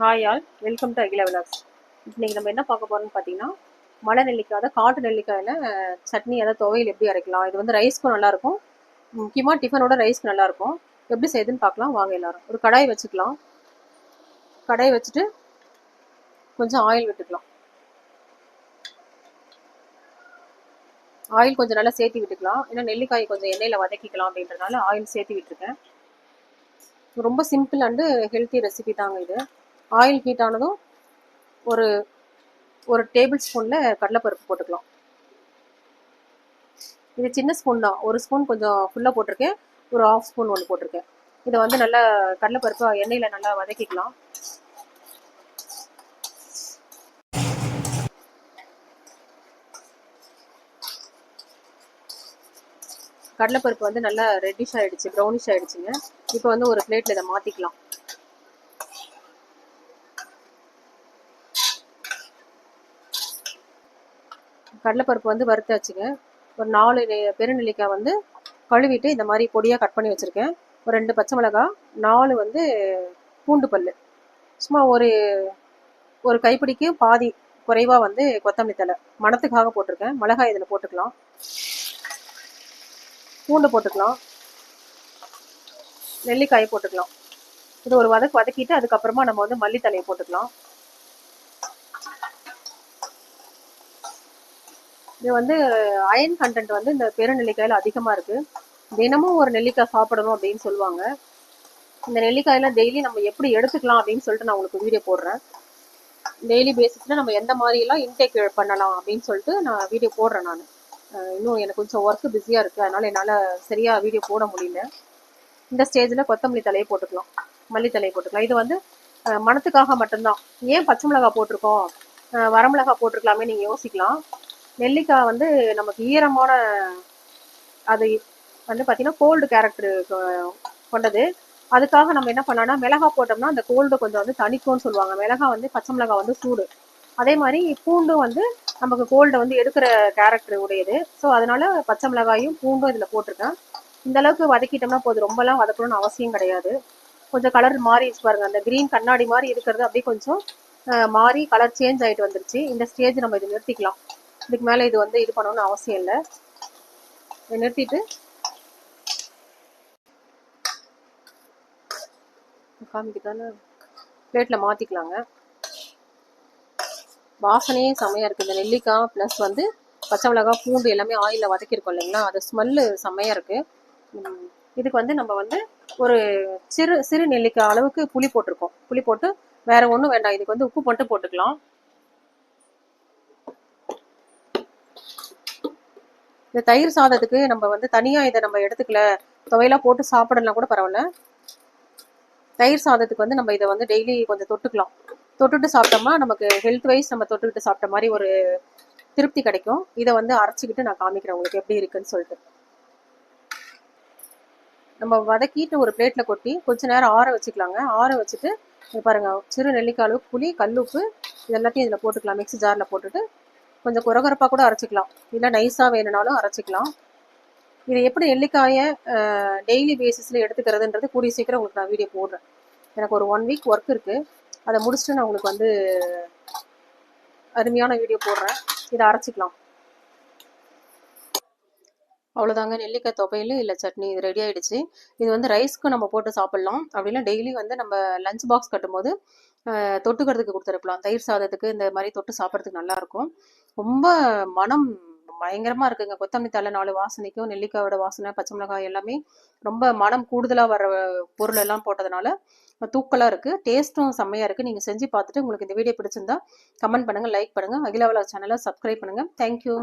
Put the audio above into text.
Hi all welcome to அகில விலாஸ் இன்னைக்கு நம்ம என்ன பார்க்க போறோம்னு பார்த்தீங்கன்னா மலை நெல்லிக்காய் காட்டு நெல்லிக்காயில் சட்னி அதாவது துவையல் எப்படி அரைக்கலாம்? இது வந்து ரைஸ்க்கும் நல்லாயிருக்கும் முக்கியமாக டிஃபனோட ரைஸ்க்கு நல்லாயிருக்கும் எப்படி செய்யுதுன்னு பார்க்கலாம். வாங்க எல்லாரும். ஒரு கடாய் வச்சுக்கலாம். கடாய் வச்சுட்டு கொஞ்சம் ஆயில் விட்டுக்கலாம். ஆயில் கொஞ்சம் நல்லா சேர்த்து விட்டுக்கலாம். ஏன்னா நெல்லிக்காய் கொஞ்சம் எண்ணெயில் வதக்கிக்கலாம் அப்படின்றதுனால ஆயில் சேர்த்து விட்டுருக்கேன். ரொம்ப சிம்பிள் அண்டு ஹெல்த்தி ரெசிபி தாங்க இது. ஆயில் ஹீட் ஆனதும் ஒரு ஒரு டேபிள் ஸ்பூனில் கடலைப்பருப்பு போட்டுக்கலாம். இது சின்ன ஸ்பூன் தான். ஒரு ஸ்பூன் கொஞ்சம் ஃபுல்லாக போட்டிருக்கேன். ஒரு ஆஃப் ஸ்பூன் ஒன்று போட்டிருக்கேன். இதை வந்து நல்லா கடலைப்பருப்பு எண்ணெயில் நல்லா வதக்கிக்கலாம். கடலைப்பருப்பு வந்து நல்லா ரெட்டிஷ் ஆயிடுச்சு ப்ரௌனிஷ் ஆகிடுச்சிங்க இப்போ வந்து ஒரு பிளேட்டில் இதை மாற்றிக்கலாம் கடலைப்பருப்பு வந்து வறுத்தாச்சுங்க ஒரு நாலு பெருநெல்லிக்காய் வந்து கழுவிட்டு இந்த மாதிரி பொடியாக கட் பண்ணி வச்சுருக்கேன். ஒரு ரெண்டு பச்சை மிளகாய் நாலு வந்து பூண்டு பல் சும்மா ஒரு ஒரு கைப்பிடிக்கு பாதி குறைவாக வந்து கொத்தமல்லி தழை. மணத்துக்காக போட்டிருக்கேன். மிளகாய் இதில் போட்டுக்கலாம். பூண்டு போட்டுக்கலாம். நெல்லிக்காயை போட்டுக்கலாம். இது ஒரு வதக்கு வதக்கிட்டு அதுக்கப்புறமா நம்ம வந்து மல்லித்தலையை போட்டுக்கலாம். இது வந்து அயன் கண்டென்ட் வந்து இந்த பெரு நெல்லிக்காயில் அதிகமாக இருக்குது தினமும் ஒரு நெல்லிக்காய் சாப்பிடணும் அப்படின்னு சொல்லுவாங்க. இந்த நெல்லிக்காயெல்லாம் டெய்லி நம்ம எப்படி எடுத்துக்கலாம் அப்படின்னு சொல்லிட்டு நான் உங்களுக்கு வீடியோ போடுறேன். டெய்லி பேசிஸில் நம்ம எந்த மாதிரிலாம் இன்டேக் பண்ணலாம் அப்படின்னு சொல்லிட்டு நான் வீடியோ போடுறேன் நான். இன்னும் எனக்கு கொஞ்சம் ஒர்க்கு பிஸியாக இருக்குது அதனால் என்னால் சரியாக வீடியோ போட முடியல. இந்த ஸ்டேஜில் கொத்தமல்லி தலையை போட்டுக்கலாம். மல்லித்தலையை போட்டுக்கலாம். இது வந்து மனத்துக்காக மணத்துக்காக மட்டும்தான். ஏன் பச்சை மிளகாய் போட்டிருக்கோம்? வரமிளகா வரமிளகாய் போட்டிருக்கலாமே நீங்கள் யோசிக்கலாம். நெல்லிக்காய் வந்து நமக்கு ஈரமான அது வந்து பார்த்தீங்கன்னா கோல்டு கேரக்டர் கொண்டது. அதுக்காக நம்ம என்ன பண்ணோம்னா மிளகாய் போட்டோம்னா அந்த கோல்டு கொஞ்சம் வந்து தணிக்கும்னு சொல்லுவாங்க. மிளகாய் வந்து பச்சை மிளகாய் வந்து சூடு. அதே மாதிரி பூண்டும் வந்து நமக்கு கோல்டை வந்து எடுக்கிற கேரக்டர் உடையது. ஸோ அதனால பச்சை மிளகாயும் பூண்டும் இதில் போட்டிருக்கேன். இந்த அளவுக்கு வதக்கிட்டோம்னா போது ரொம்பலாம் வதக்கணும்னு அவசியம் கிடையாது. கொஞ்சம் கலர் மாறிடுச்சு பாருங்க. அந்த க்ரீன் கண்ணாடி மாதிரி இருக்கிறது அப்படியே கொஞ்சம் மாறி கலர் சேஞ்ச் ஆகிட்டு வந்துருச்சு. இந்த ஸ்டேஜ் நம்ம இது நிறுத்திக்கலாம். இதுக்கு மேலே இது வந்து இது பண்ணணும்னு அவசியம் இல்லை. நிறுத்திட்டு காமிக்குதானே பிளேட்டில் மாற்றிக்கலாங்க வாசனையே செம்மையாக இருக்குது இந்த நெல்லிக்காய் ப்ளஸ் வந்து பச்சை மிளகாய் பூண்டு எல்லாமே ஆயிலில் வதக்கியிருக்கோம் இல்லைங்களா? அது ஸ்மெல்லு செம்மையாக இருக்குது இதுக்கு வந்து நம்ம வந்து ஒரு சிறு சிறு நெல்லிக்காய் அளவுக்கு புளி போட்டிருக்கோம். புளி போட்டு வேற ஒன்றும் வேண்டாம். இதுக்கு வந்து உப்பு மட்டும் போட்டுக்கலாம். இந்த தயிர் சாதத்துக்கு நம்ம வந்து தனியாக இதை நம்ம எடுத்துக்கல. துவையெல்லாம் போட்டு சாப்பிடலாம் கூட பரவாயில்ல. தயிர் சாதத்துக்கு வந்து நம்ம இதை வந்து டெய்லி கொஞ்சம் தொட்டுக்கலாம். தொட்டுட்டு சாப்பிட்டோம்னா நமக்கு ஹெல்த் வைஸ் நம்ம தொட்டுக்கிட்டு சாப்பிட்ட மாதிரி ஒரு திருப்தி கிடைக்கும். இதை வந்து அரைச்சிக்கிட்டு நான் காமிக்கிறேன் உங்களுக்கு எப்படி இருக்குன்னு சொல்லிட்டு. நம்ம வதக்கிட்டு ஒரு பிளேட்டில் கொட்டி கொஞ்ச நேரம் ஆற வச்சுக்கலாங்க. ஆற வச்சுட்டு பாருங்கள் பாருங்க சிறு நெல்லிக்காய் புளி புளி கல்லுப்பு இது எல்லாத்தையும் இதில் போட்டுக்கலாம். மிக்ஸி ஜாரில் போட்டுட்டு கொஞ்சம் குறகுறப்பாக கூட அரைச்சிக்கலாம். இல்லை நைஸாக வேணும்னாலும் அரைச்சிக்கலாம். இதை எப்படி நெல்லிக்காயை டெய்லி பேசிஸில் எடுத்துக்கிறதுன்றது கூடிய சீக்கிரம் உங்களுக்கு நான் வீடியோ போடுறேன். எனக்கு ஒரு ஒன் வீக் ஒர்க் இருக்குது அதை முடிச்சுட்டு நான் உங்களுக்கு வந்து அருமையான வீடியோ போடுறேன். இதை அரைச்சிக்கலாம். அவ்வளோதாங்க நெல்லிக்காய் துவையல் இல்லை சட்னி இது ரெடி ஆகிடுச்சு இது வந்து ரைஸ்க்கு நம்ம போட்டு சாப்பிட்லாம். அப்படின்னா டெய்லி வந்து நம்ம லஞ்ச் பாக்ஸ் கட்டும்போது தொட்டுக்கிறதுக்கு கொடுத்துருக்கலாம். தயிர் சாதத்துக்கு இந்த மாதிரி தொட்டு சாப்பிட்றதுக்கு நல்லாயிருக்கும் ரொம்ப மனம் பயங்கரமாக இருக்குங்க. கொத்தமல்லி தலை நாலு வாசனைக்கும் நெல்லிக்காயோட வாசனை பச்சை மிளகாய் எல்லாமே ரொம்ப மனம் கூடுதலாக வர பொருள் எல்லாம் போட்டதுனால தூக்கலாக இருக்குது டேஸ்ட்டும் செம்மையாக இருக்குது நீங்கள் செஞ்சு பார்த்துட்டு உங்களுக்கு இந்த வீடியோ பிடிச்சிருந்தா கமெண்ட் பண்ணுங்கள் லைக் பண்ணுங்கள் அகிலாவலா சேனலை சப்ஸ்கிரைப் பண்ணுங்கள் தேங்க்யூ